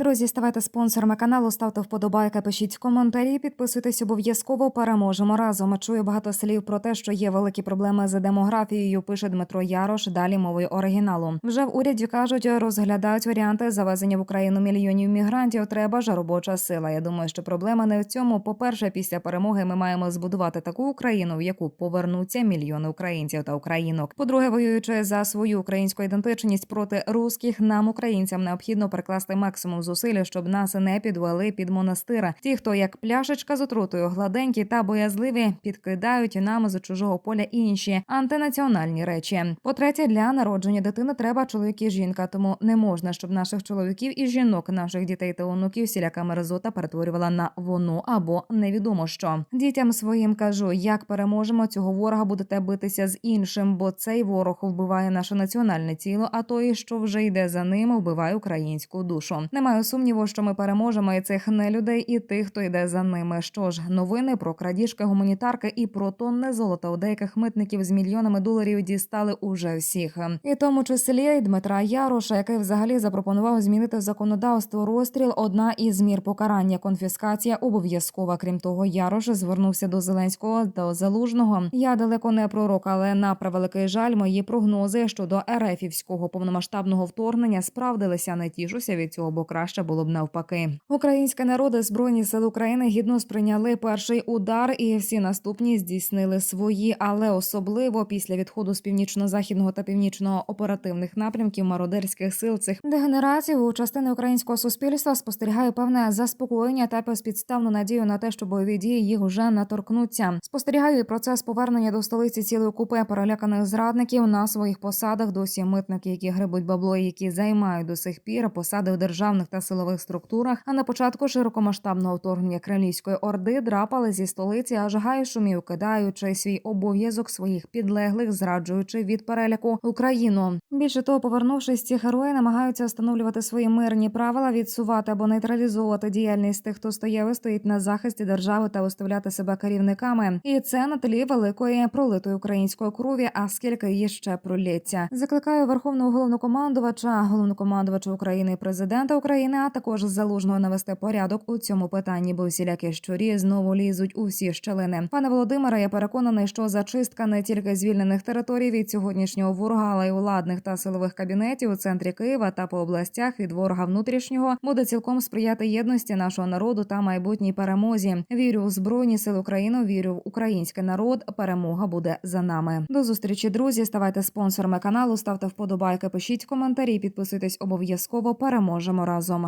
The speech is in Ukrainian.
Друзі, ставайте спонсорами каналу, ставте вподобайки, пишіть коментарі, підписуйтесь обов'язково. Переможемо разом. Чую багато слів про те, що є великі проблеми з демографією. Пише Дмитро Ярош. Далі мовою оригіналу. Вже в уряді кажуть, розглядають варіанти завезення в Україну мільйонів мігрантів. Треба ж робоча сила. Я думаю, що проблема не в цьому. По перше, після перемоги ми маємо збудувати таку Україну, в яку повернуться мільйони українців та українок. По-друге, воюючи за свою українську ідентичність проти русських, нам українцям необхідно прикласти максимум зусиль, щоб нас не підвели під монастира. Ті, хто як пляшечка з отрутою, гладенькі та боязливі, підкидають нам з чужого поля інші антинаціональні речі. По-третє, для народження дитини треба чоловік і жінка, тому не можна, щоб наших чоловіків і жінок, наших дітей та онуків сіляка мерзота перетворювала на воно або невідомо що. Дітям своїм кажу, як переможемо цього ворога, будете битися з іншим, бо цей ворог вбиває наше національне тіло, а той, що вже йде за ним, вбиває українську душу. Немає сумніву, що ми переможемо і цих нелюдей, і тих, хто йде за ними. Що ж, новини про крадіжки гуманітарки і про тонне золота у деяких митників з мільйонами доларів дістали уже всіх, і тому числі й Дмитра Яроша, який взагалі запропонував змінити законодавство розстріл. Одна із мір покарання конфіскація обов'язкова. Крім того, Ярош звернувся до Зеленського до Залужного. Я далеко не пророк, але на превеликий жаль, мої прогнози щодо ерефівського повномасштабного вторгнення справдилися. Не тішуся від цього, бо краще було б навпаки. Українське народи збройні сили України гідно сприйняли перший удар, і всі наступні здійснили свої, але особливо після відходу з північно-західного та північного оперативних напрямків мародерських сил цих дегенерацій у частини українського суспільства спостерігає певне заспокоєння та безпідставну надію на те, що бойові дії їх вже не торкнуться. Спостерігаю і процес повернення до столиці цілої купи переляканих зрадників на своїх посадах. Досі митники, які грибуть бабло, які займають до сих пір посади в державних та силових структурах. А на початку широкомасштабного вторгнення Кремлівської орди драпали зі столиці, аж гай шумів, кидаючи свій обов'язок своїх підлеглих, зраджуючи від переляку Україну. Більше того, повернувшись, ці герої намагаються встановлювати свої мирні правила, відсувати або нейтралізовувати діяльність тих, хто стояв і стоїть на захисті держави та виставляти себе керівниками. І це на тлі великої пролитої української крові. А скільки її ще пролється? Закликаю верховного головнокомандувача, головнокомандувача України, президента України, а також залужного навести порядок у цьому питанні, бо всілякі щурі знову лізуть у всі щелини. Пане Володимире, я переконаний, що зачистка не тільки звільнених територій від сьогоднішнього ворога, але й владних та силових кабінетів у центрі Києва та по областях від ворога внутрішнього буде цілком сприяти єдності нашого народу та майбутній перемозі. Вірю у збройні сили України. Вірю в український народ. Перемога буде за нами. До зустрічі, друзі. Ставайте спонсорами каналу, ставте вподобайки, пишіть коментарі, підписуйтесь обов'язково. Переможемо разом.